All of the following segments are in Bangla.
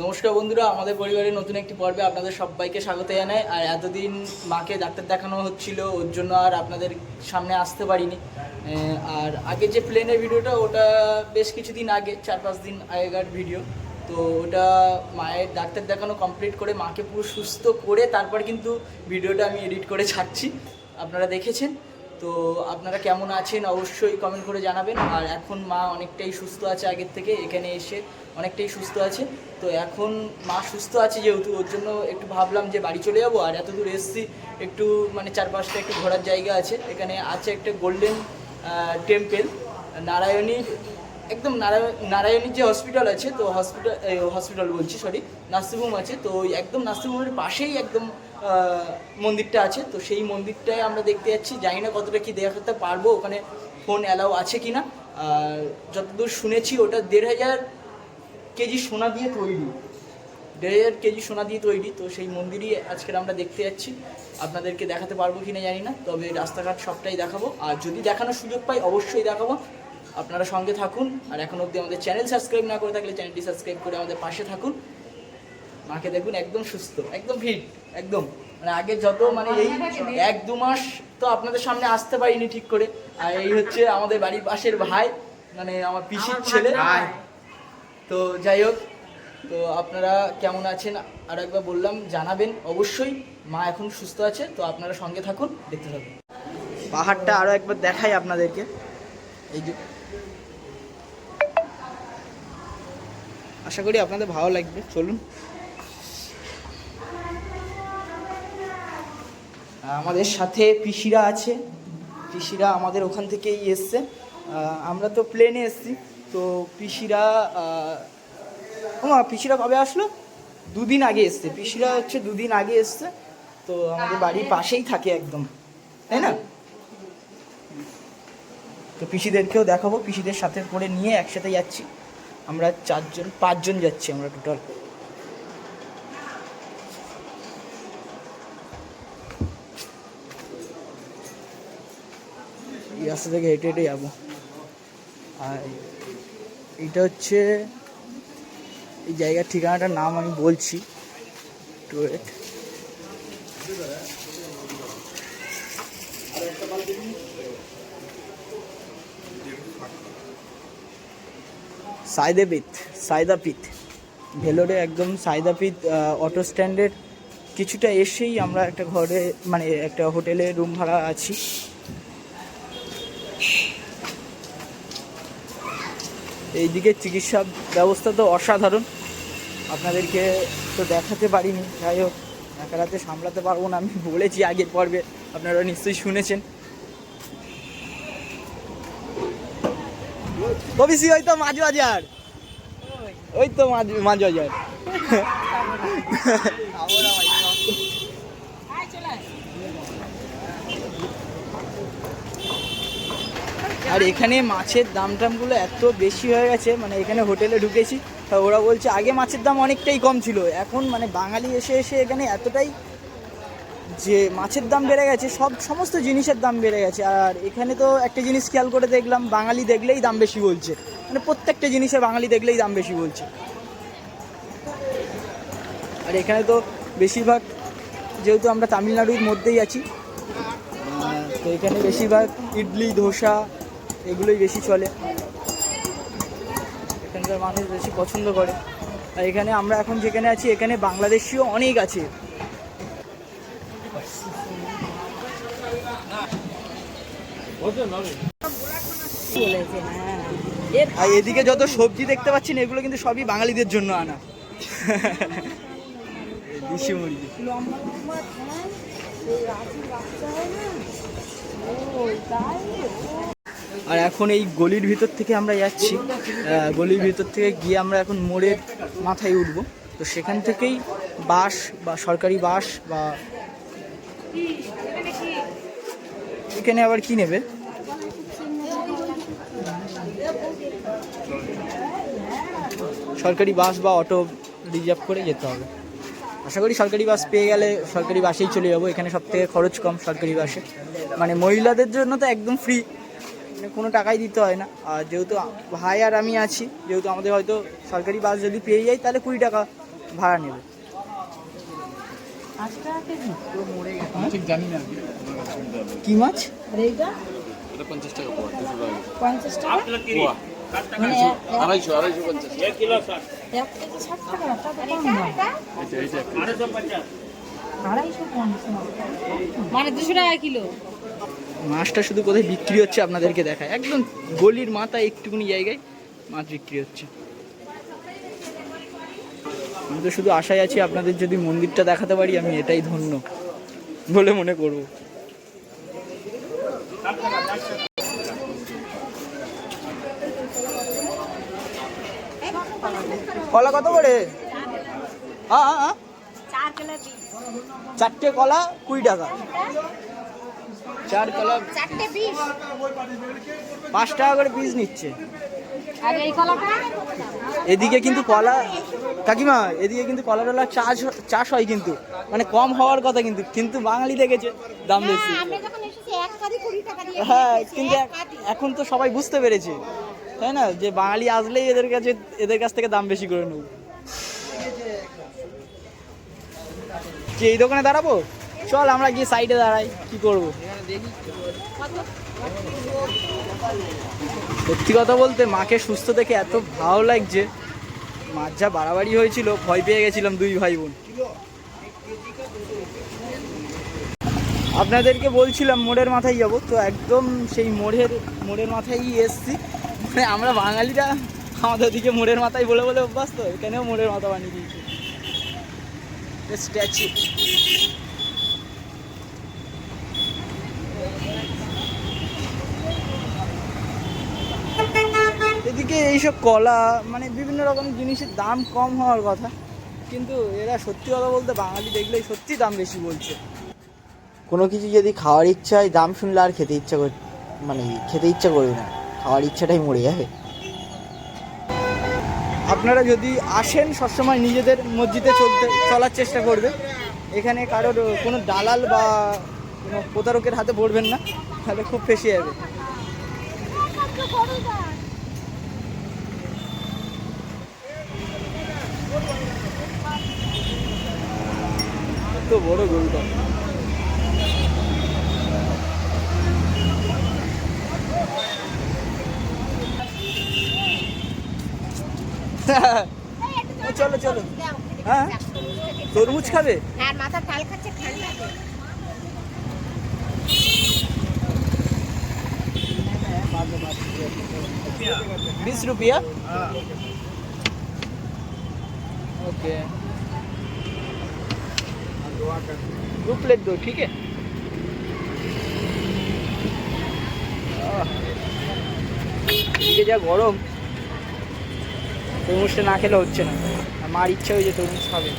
নমস্কার বন্ধুরা, আমাদের পরিবারের নতুন একটি পর্বে আপনাদের সবাইকে স্বাগত জানাই। আর এতদিন মাকে ডাক্তার দেখানো হচ্ছিল, ওর জন্য আর আপনাদের সামনে আসতে পারিনি। আর আগে যে প্লেনের ভিডিওটা ওটা বেশ কিছুদিন আগে, চার পাঁচ দিন আগেকার ভিডিও তো ওটা মায়ের ডাক্তার দেখানো কমপ্লিট করে, মাকে পুরো সুস্থ করে তারপর কিন্তু ভিডিওটা আমি এডিট করে ছাড়ছি। আপনারা দেখেছেন? তো আপনারা কেমন আছেন অবশ্যই কমেন্ট করে জানাবেন। আর এখন মা অনেকটাই সুস্থ আছে আগের থেকে, এখানে এসে। অনেকটাই সুস্থ আছে। তো এখন মা সুস্থ আছে যেহেতু, ওর জন্য একটু ভাবলাম যে বাড়ি চলে যাব। আর এত দূর এসছি, একটু মানে চারপাশটা একটু ঘোরার জায়গা আছে। এখানে আছে একটা গোল্ডেন টেম্পেল নারায়ণীর একদম নারায়ণ নারায়ণীর যে হসপিটাল আছে, তো হসপিটাল হসপিটাল বলছি সরি নার্সিংহোম আছে। তো একদম নার্সিংহোমের পাশেই একদম মন্দিরটা আছে। তো সেই মন্দিরটায় আমরা দেখতে যাচ্ছি। জানি না কতটা কি দেখাতে পারব। ওখানে ফোন অ্যালাউ আছে কি না আর যতদূর শুনেছি, ওটা দেড় হাজার কেজি সোনা দিয়ে তৈরি। দেড় হাজার কেজি সোনা দিয়ে তৈরি। তো সেই মন্দিরই আজকের আমরা দেখতে যাচ্ছি। আপনাদেরকে দেখাতে পারব কি না জানি না তবে রাস্তাঘাট সবটাই দেখাবো। আর যদি দেখানোর সুযোগ পাই অবশ্যই দেখাবো। আপনারা সঙ্গে থাকুন। আর এখন অবধি আমাদের চ্যানেল সাবস্ক্রাইব না করে থাকলে চ্যানেলটি সাবস্ক্রাইব করে আমাদের পাশে থাকুন। মাকে দেখুন একদম সুস্থ একদম ফিট একদম। মানে আগে যত মানে এই এক দু মাস তো আপনাদের সামনে আসতে পারিনি ঠিক করে। আর এই হচ্ছে আমাদের বাড়ির পাশের ভাই মানে আমার পিসির ছেলে। তো যাই হোক তো আপনারা কেমন আছেন? আর একবার বললাম জানাবেন অবশ্যই। মা এখন সুস্থ আছে তো আপনারা সঙ্গে থাকুন দেখতে থাকুন। পাহাড়টা আরও একবার দেখাই আপনাদেরকে। এই যে। আশা করি আপনাদের ভালো লাগবে চলুন। আমাদের সাথে পিসিরা আছে। পিসিরা আমাদের ওখান থেকেই এসছে। আমরা তো প্লেনে এসছি। তো পিসিরা ও পিসিরা কবে আসলো? দুদিন আগে এসছে। পিসিরা হচ্ছে দুদিন আগে এসছে। তো আমাদের বাড়ির পাশেই থাকে একদম। তাই না? তো পিসিদেরকেও দেখাবো। পিসিদের সাথে করে নিয়ে একসাথে যাচ্ছি। আমরা চারজন, পাঁচজন যাচ্ছি আমরা টোটাল রাস্তা থেকে হেঁটে হেঁটে যাব। আর এটা হচ্ছে এই জায়গার ঠিকানাটার নাম আমি বলছি। একটু wait। সাইদাপিত সাইদাপিত ভেলোরে একদম সাইদাপিত অটো স্ট্যান্ডের কিছুটা এসেই আমরা একটা ঘরে মানে একটা হোটেলে রুম ভাড়া আছি। এইদিকে চিকিৎসা ব্যবস্থা তো অসাধারণ। আপনাদেরকে তো দেখাতে পারিনি। যাই হোক, একা রাতে সামলাতে পারব না, আমি বলেছি আগের পর্বে, আপনারা নিশ্চয়ই শুনেছেন। কবিসি ওই তো মাঝ বাজার ওই তো মাঝ মাঝ বাজার আর এখানে মাছের দাম টামগুলো এত বেশি হয়ে গেছে মানে এখানে হোটেলে ঢুকেছি ওরা বলছে আগে মাছের দাম অনেকটাই কম ছিল। এখন মানে বাঙালি এসে এসে এখানে এতটাই যে মাছের দাম বেড়ে গেছে, সব সমস্ত জিনিসের দাম বেড়ে গেছে। আর এখানে তো একটা জিনিস খেয়াল করে দেখলাম, বাঙালি দেখলেই দাম বেশি বলছে। মানে প্রত্যেকটা জিনিসে বাঙালি দেখলেই দাম বেশি বলছে। আর এখানে তো বেশিরভাগ, যেহেতু আমরা তামিলনাড়ুর মধ্যেই আছি তো এখানে বেশিরভাগ ইডলি, ধোসা এগুলোই বেশি চলে। এখানকার মানুষ বেশি পছন্দ করে। আর এখানে আমরা এখন যেখানে আছি এখানে বাংলাদেশিও অনেক আছে। হ্যাঁ আর এদিকে যত সবজি দেখতে পাচ্ছেন এগুলো কিন্তু সবই বাঙালিদের জন্য আনা। দেশি মুরগি। লম্বা লম্বা আর এখন এই গলির ভিতর থেকে আমরা যাচ্ছি। গলির ভিতর থেকে গিয়ে আমরা এখন মোড়ের মাথায় উঠব। তো সেখান থেকেই বাস বা সরকারি বাস বা এখানে আবার কি নেবে? সরকারি বাস বা অটো রিজার্ভ করে যেতে হবে। আশা করি সরকারি বাস পেয়ে গেলে সরকারি বাসেই চলে যাব। এখানে সব থেকে খরচ কম সরকারি বাসে। মানে মহিলাদের জন্য তো একদম ফ্রি কোনো টাকাই দিতে হয় না। আর যেহেতু ভাই আর আমি আছি যেহেতু আমাদের হয়তো সরকারি বাস যদি পেয়ে যাই তাহলে কুড়ি টাকা ভাড়া নেবে। কি মাছ? মানে মানে দুশো টাকা কিলো? মাছটা শুধু কোথায় বিক্রি হচ্ছে আপনাদেরকে দেখায়। একদম গলির মাথায় একটুকুনি জায়গায় মাছ বিক্রি হচ্ছে। আমি তো শুধু আশায় আছি আপনাদের যদি মন্দিরটা দেখাতে পারি, আমি এটাই ধন্য বলে মনে করব। কলা কত করে? চারটে কলা কুড়ি টাকা। চার কলা চারটে বিশ পাঁচ টাকা করে পিস নিচ্ছে। আর এই কলাটা এদিকে কিন্তু কলা কাকিমা এদিকে কিন্তু কলা টলা চাষ চাষ হয় কিন্তু। মানে কম হওয়ার কথা কিন্তু কিন্তু বাঙালি দেখেছে দাম বেশি। টাকা দিয়ে হ্যাঁ কিন্তু। এখন তো সবাই বুঝতে পেরেছে তাই না? যে বাঙালি আসলেই এদের কাছে এদের কাছ থেকে দাম বেশি করে নেব। কি এই দোকানে দাঁড়াবো? চল, আমরা গিয়ে সাইডে দাঁড়াই, কি করব? সত্যি কথা বলতে, মাকে সুস্থ দেখে এত ভালো লাগছে। মাছ যা বাড়াবাড়ি হয়েছিল, ভয় পেয়ে গেছিলাম দুই ভাই বোন। আপনাদেরকে বলছিলাম, মোড়ের মাথায় যাব। তো একদম সেই মোড়ের মোড়ের মাথায় এসছি। মানে আমরা বাঙালিরা আমাদের দিকে মোড়ের মাথায় বলে বলে অভ্যাস তো এখানেও মোড়ের মাথা বানিয়ে দিয়েছে। স্ট্যাচু এদিকে এইসব কলা মানে বিভিন্ন রকম জিনিসের দাম কম হওয়ার কথা। কিন্তু এরা সত্যি কথা বলতে বাঙালি দেখলেই সত্যি দাম বেশি বলছে। কোনো কিছু যদি খাওয়ার ইচ্ছা হয় দাম শুনলে আর খেতে ইচ্ছা কর মানে খেতে ইচ্ছা করবে না। খাওয়ার ইচ্ছাটাই মরে যাবে। আপনারা যদি আসেন সবসময় নিজেদের মসজিদে চলতে চলার চেষ্টা করবে। এখানে কারোর কোনো দালাল বা কোনো প্রতারকের হাতে পড়বেন না। তাহলে খুব ফেসে যাবে। বড় গরুটা ও, চলো চলো দাও, হ্যাঁ তরমুজ খাবে আর মাথা তাল খাচ্ছে ঠান্ডা তো। बीस रुपया ओके दो प्लेट दो ठीक है আহ, এদিকে যা গরম তরমুজটা না খেলে হচ্ছে না আর মার ইচ্ছা হয়েছে তরমুজ খাবে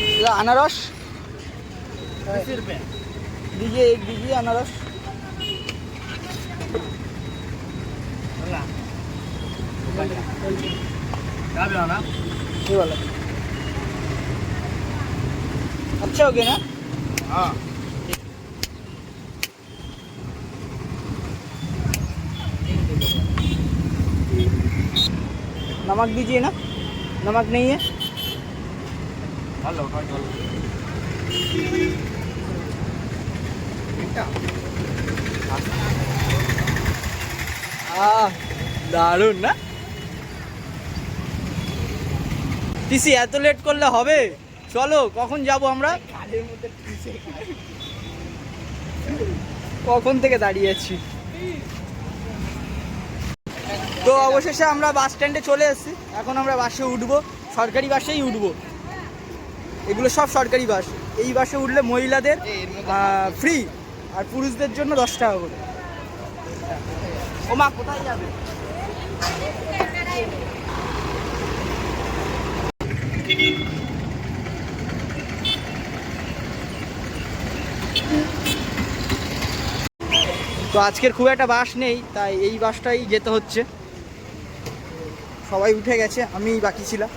ये अनारस दीजिए एक दीजिए अनारस ये वाला अच्छा हो गया ना हाँ नमक दीजिए ना नमक नहीं है ভালো ভালো আহ দারুণ পিসি, এত লেট করলে হবে? চলো, কখন যাব আমরা? কখন থেকে দাঁড়িয়ে আছি? তো অবশেষে আমরা বাস স্ট্যান্ডে চলে এসেছি। এখন আমরা বাসে উঠবো। সরকারি বাসেই উঠবো। এগুলো সব সরকারি বাস এই বাসে উঠলে মহিলাদের ফ্রি আর পুরুষদের জন্য দশ টাকা করে। ও মা কোথায় যাবে? তো আজকের খুব একটা বাস নেই, তাই এই বাসটাই যেতে হচ্ছে। সবাই উঠে গেছে আমি বাকি ছিলাম।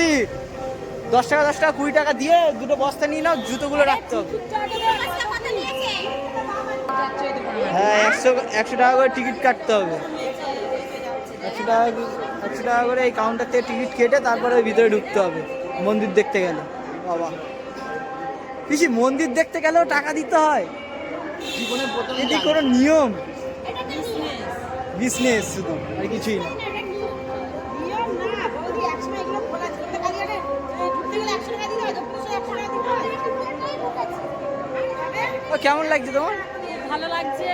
পিসি দশ টাকা দশ টাকা কুড়ি টাকা দিয়ে দুটো বস্তা নিয়ে নাও জুতোগুলো রাখতে হবে। হ্যাঁ একশো একশো টাকা করে টিকিট কাটতে হবে। একশো টাকা একশো টাকা করে এই কাউন্টার থেকে টিকিট কেটে তারপরে ওই ভিতরে ঢুকতে হবে মন্দির দেখতে গেলে। বাবা। পিসি মন্দির দেখতে গেলেও টাকা দিতে হয়। এটি কোনো নিয়ম। বিজনেস শুধু আর কিছুই না নিয়ম না বৌদি একসময় এগুলো খোলা ছিল তো খালি আরে ঢুকতে গেলে একশো টাকা দিতে হয় তো পুলিশে একশো টাকা দিতে হয় ও কেমন লাগছে তোমার? ভালো লাগছে।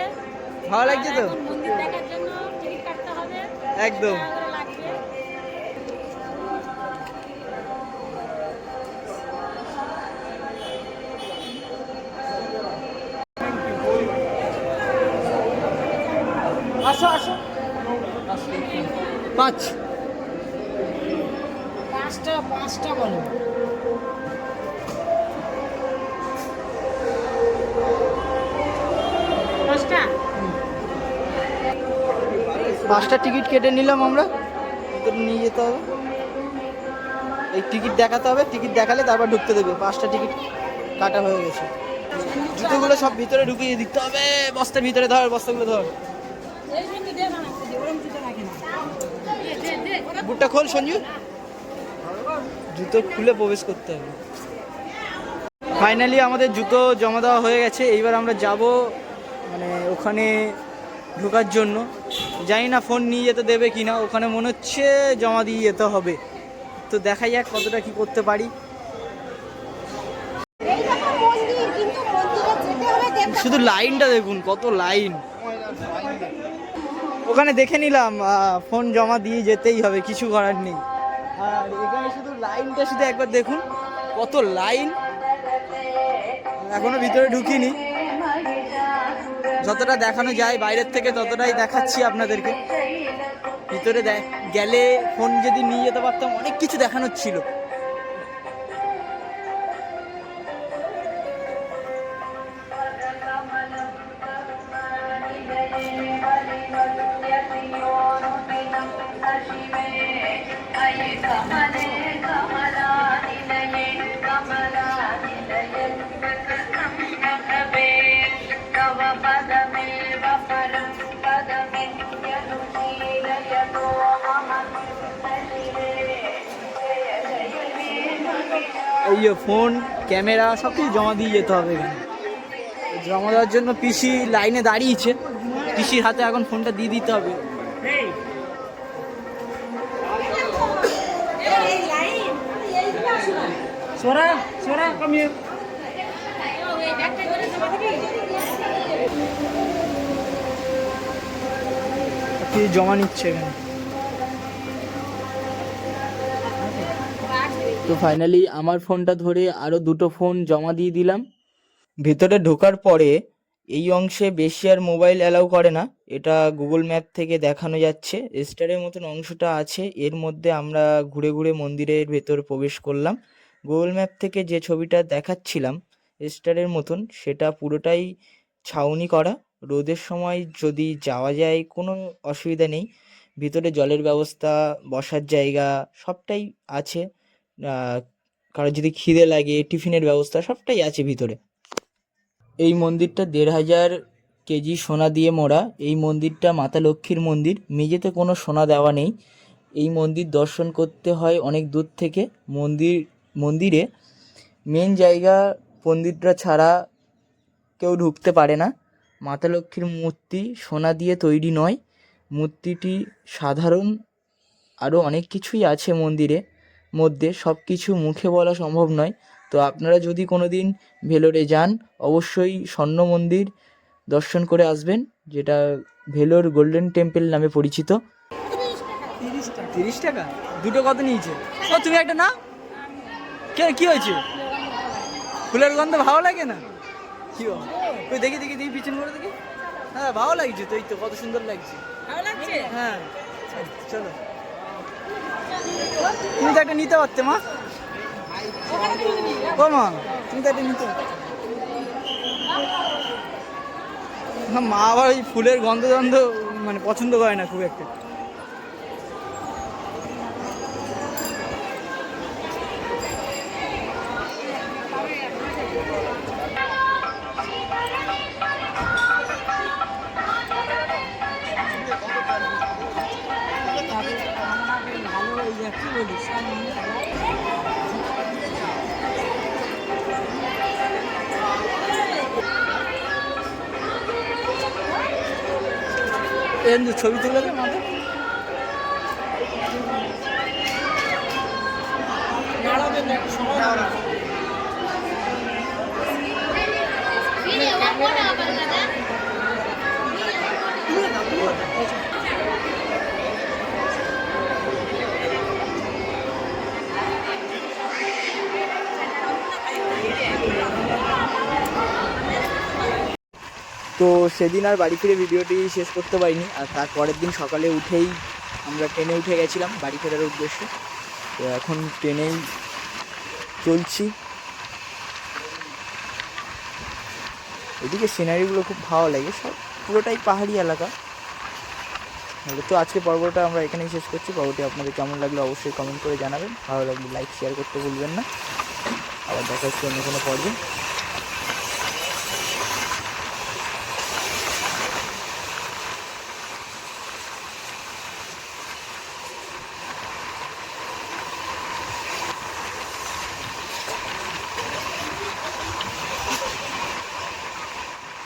ভালো লাগছে তো? মন্দির দেখার জন্য টিকিট কাটতে হবে। একদম। আসো আসো। পাঁচ। পাঁচটা পাঁচটা বলো। পাঁচটা টিকিট কেটে নিলাম আমরা। নিয়ে যেতে হবে। এই টিকিট দেখাতে হবে, টিকিট দেখালে তারপর ঢুকতে দেবে। পাঁচটা টিকিট কাটা হয়ে গেছে। জুতোগুলো সব ভিতরে ঢুকিয়ে দিতে হবে। বস্তার ভিতরে ধর, বস্তাগুলো ধর। বুটটা খোল সঞ্জু। জুতো খুলে প্রবেশ করতে হবে। ফাইনালি আমাদের জুতো জমা দেওয়া হয়ে গেছে। এইবার আমরা যাব মানে ওখানে ঢোকার জন্য। জানি না ফোন নিয়ে যেতে দেবে কি না ওখানে মনে হচ্ছে জমা দিয়ে যেতে হবে। তো দেখা যাক কতটা কি করতে পারি। শুধু লাইনটা দেখুন, কত লাইন। ওখানে দেখে নিলাম ফোন জমা দিয়ে যেতেই হবে, কিছু করার নেই। আর এখানে শুধু লাইনটা শুধু একবার দেখুন, কত লাইন। এখনও ভিতরে ঢুকিনি। যতটা দেখানো যায় বাইরের থেকে ততটাই দেখাচ্ছি আপনাদেরকে। ভিতরে দেখ গেলে ফোন যদি নিয়ে যেতে পারতাম, অনেক কিছু দেখানোর ছিল। এই ফোন, ক্যামেরা সব কিছু জমা দিয়ে যেতে হবে এখানে। জমা দেওয়ার জন্য পিসি লাইনে দাঁড়িয়েছে। পিসির হাতে এখন ফোনটা দিয়ে দিতে হবে। সোরা জমা নিচ্ছে এখানে। তো ফাইনালি আমার ফোনটা ধরে আরও দুটো ফোন জমা দিয়ে দিলাম। ভেতরে ঢোকার পরে এই অংশে বেশি আর মোবাইল অ্যালাউ করে না। এটা গুগল ম্যাপ থেকে দেখানো যাচ্ছে। স্টারের মতন অংশটা আছে। এর মধ্যে আমরা ঘুরে ঘুরে মন্দিরের ভেতর প্রবেশ করলাম। গুগল ম্যাপ থেকে যে ছবিটা দেখাচ্ছিলাম স্টারের মতন, সেটা পুরোটাই ছাউনি করা। রোদের সময় যদি যাওয়া যায়, কোনো অসুবিধা নেই। ভিতরে জলের ব্যবস্থা, বসার জায়গা, সবটাই আছে। আহ, কারও যদি খিদে লাগে টিফিনের ব্যবস্থা সবটাই আছে ভিতরে। এই মন্দিরটা দেড় হাজার কেজি সোনা দিয়ে মোড়া। এই মন্দিরটা মাতা লক্ষ্মীর মন্দির। মেঝেতে কোনো সোনা দেওয়া নেই। এই মন্দির দর্শন করতে হয় অনেক দূর থেকে। মন্দির মন্দিরে মেন জায়গা পণ্ডিতরা ছাড়া কেউ ঢুকতে পারে না। মাতা লক্ষ্মীর মূর্তি সোনা দিয়ে তৈরি নয়। মূর্তিটি সাধারণ আরও অনেক কিছুই আছে মন্দিরে। মধ্যে সব কিছু মুখে বলা সম্ভব নয়। তো আপনারা যদি কোনো দিন ভেলোরে যান অবশ্যই স্বর্ণ মন্দির দর্শন করে আসবেন যেটা ভেলোর গোল্ডেন টেম্পল নামে পরিচিত। তিরিশ টাকা। তিরিশ টাকা? দুটো কত নিয়েছে? ও তুমি একটা না কে কি হয়েছে? ফুলের গন্ধ ভালো লাগে না? কি? ওই দেখি দেখি দেখি পিছন করে দেখি। হ্যাঁ ভালো লাগছে তো এই তো কত সুন্দর লাগছে। ভালো লাগছে? হ্যাঁ। চলো। তুমি তো একটা নিতে পারতে, মা। ও, মা, তুমি তো একটা নিতে মা আবার ওই ফুলের গন্ধ গন্ধ মানে পছন্দ করে না খুব একটা। ছবি তুলে দে মাথা তো সেদিন আর বাড়ি ফিরে ভিডিওটি শেষ করতে পারিনি, আর তার পরের দিন সকালে উঠেই আমরা ট্রেনে উঠে গেছিলাম বাড়ি ফেরার উদ্দেশ্যে। তো এখন ট্রেনেই চলছি। এদিকে সিনারিগুলো খুব ভালো লাগে, সব পুরোটাই পাহাড়ি এলাকা। তো আজকে পর্বটা আমরা এখানেই শেষ করছি। পর্বটি আপনাদের কেমন লাগল অবশ্যই কমেন্ট করে জানাবেন। ভালো লাগলে লাইক শেয়ার করতে ভুলবেন না। আবার দেখা হচ্ছে অন্য কোনো পর্বে।